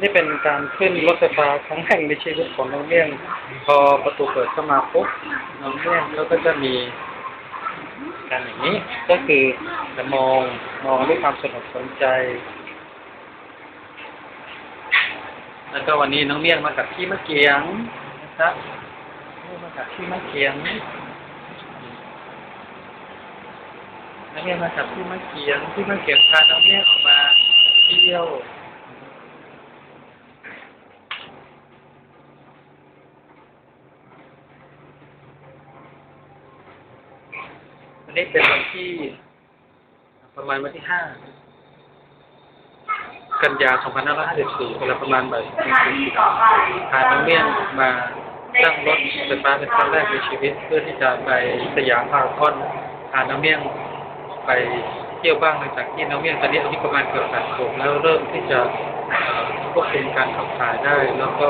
นี่เป็นการขึ้นรถไฟฟ้าครั้งแรกในชีวิตของน้องเมี่ยง พอประตูเปิดเข้ามาปุ๊บน้องเมี่ยงเขาก็จะมีการอย่างนี้ ก็คือจะมองมองด้วยความสนุกสนใจ แล้วก็วันนี้น้องเมี่ยงมากับพี่มะเกียงนะครับมากับพี่มะเกียงน้องเมี่ยงมากับพี่มะเกียงพี่มะเกียงพาน้องเมี่ยงออกมาเที่ยวันนี้เป็นวันที่ ประมาณวันที่ห้ากันยา2554เวลาประมาณบ่ายสองโมงสี่สิบพาน้องเมี่ยงมานั่งรถไฟฟ้าเป็นครั้งแรกในชีวิต เพื่อที่จะไปสยามพารากอนพาน้องเมี่ยงไปเที่ยวบ้างหลังจากที่น้องเมี่ยงตอนนี้อายุประมาณเกือบแปดขวบแล้วเริ่มที่จะควบคุมการขับถ่ายได้ แล้วก็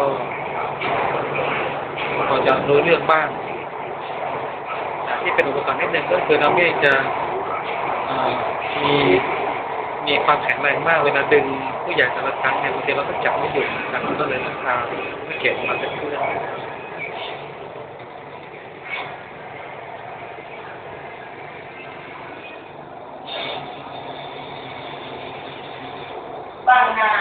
พอจะรู้เรื่องบ้าง ที่เป็นอุปสรรคนิดหนึ่งก็คือน้องเมฆจะมีมีความแข็งแรงมากเวลาดึงผู้ใหญ่แต่ละครั้งเนี่ยบางทีเราก็จับไม่อยู่นะครับก็เลยต้องพาไม่เก็บมาเป็นเพื่อนบางนา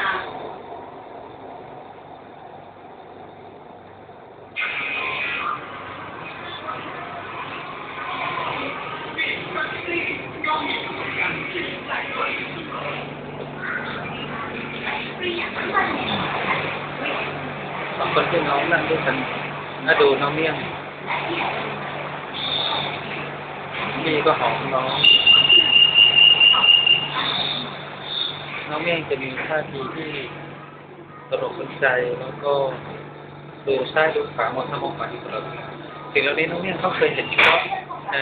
บางคนที่น้องนั่งด้วยกันน่าดูน้องเมี่ยงพี่ก็หอมน้อง น้องเมี่ยงจะมีท่าทีที่ตลกสนใจแล้วก็ดูซ้ายดูขวามองทางมองขวาอยู่ตลอดเวลาสิ่งเหล่านี้น้องเมี่ยงเขาเคยเห็นเฉพาะใน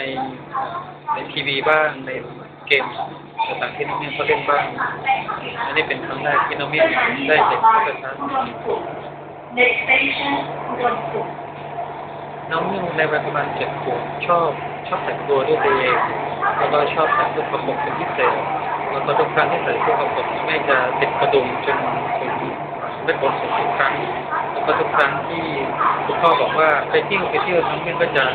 ในทีวีบ้างในเกมต่างๆที่น้องเมี่ยงเขาเล่นบ้างอันนี้เป็นครั้งแรกที่น้องเมี่ยงได้เห็นเขาเป็นครั้งเน็ตสเตชันอุดมสุขน้องเมี่ยงในวัยประมาณเจ็ดขวบชอบชอบแต่งตัวด้วยตัวเองแล้วก็ชอบแต่งเครื่องประกบเป็นพิเศษแล้วก็ทุกครั้งที่ใส่เครื่องประกบน้องเมี่ยงจะติดกระดุมจนถึง ไม่ผลสุดทุกครั้งแล้วก็ทุกครั้งที่คุณพ่อบอกว่าไปเที่ยวไปเที่ยวน้องเมี่อนก็จะ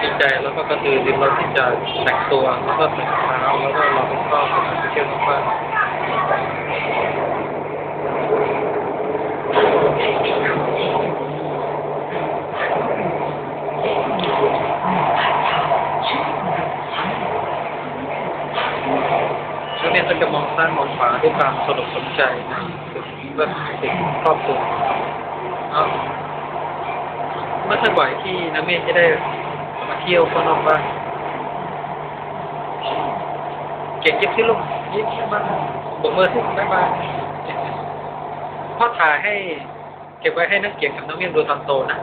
ดีใจแล้วก็กระตือรือร้นที่จะแต่งตัวแล้วก็ใส่งเท้าแล้วก็รอคุณพ่อไปเที่ยวนอกบ้านช่วงนี้ก็จะมองซ้ายมองขวาด้วยความสนุกสนใจนะถึงเรื่องถึงครอบครัวเอาเมื่อสักบ่อยที่น้าเมฆจะได้มาเที่ยวข้างนอกบ้านเก่งยิบที่ลูกยิบบ้างบกมือที่บ๊ายบายพ่อถ่ายให้เก็บไว้ให้นักเกียรติกับน้องเมียงดูตอนโตนะ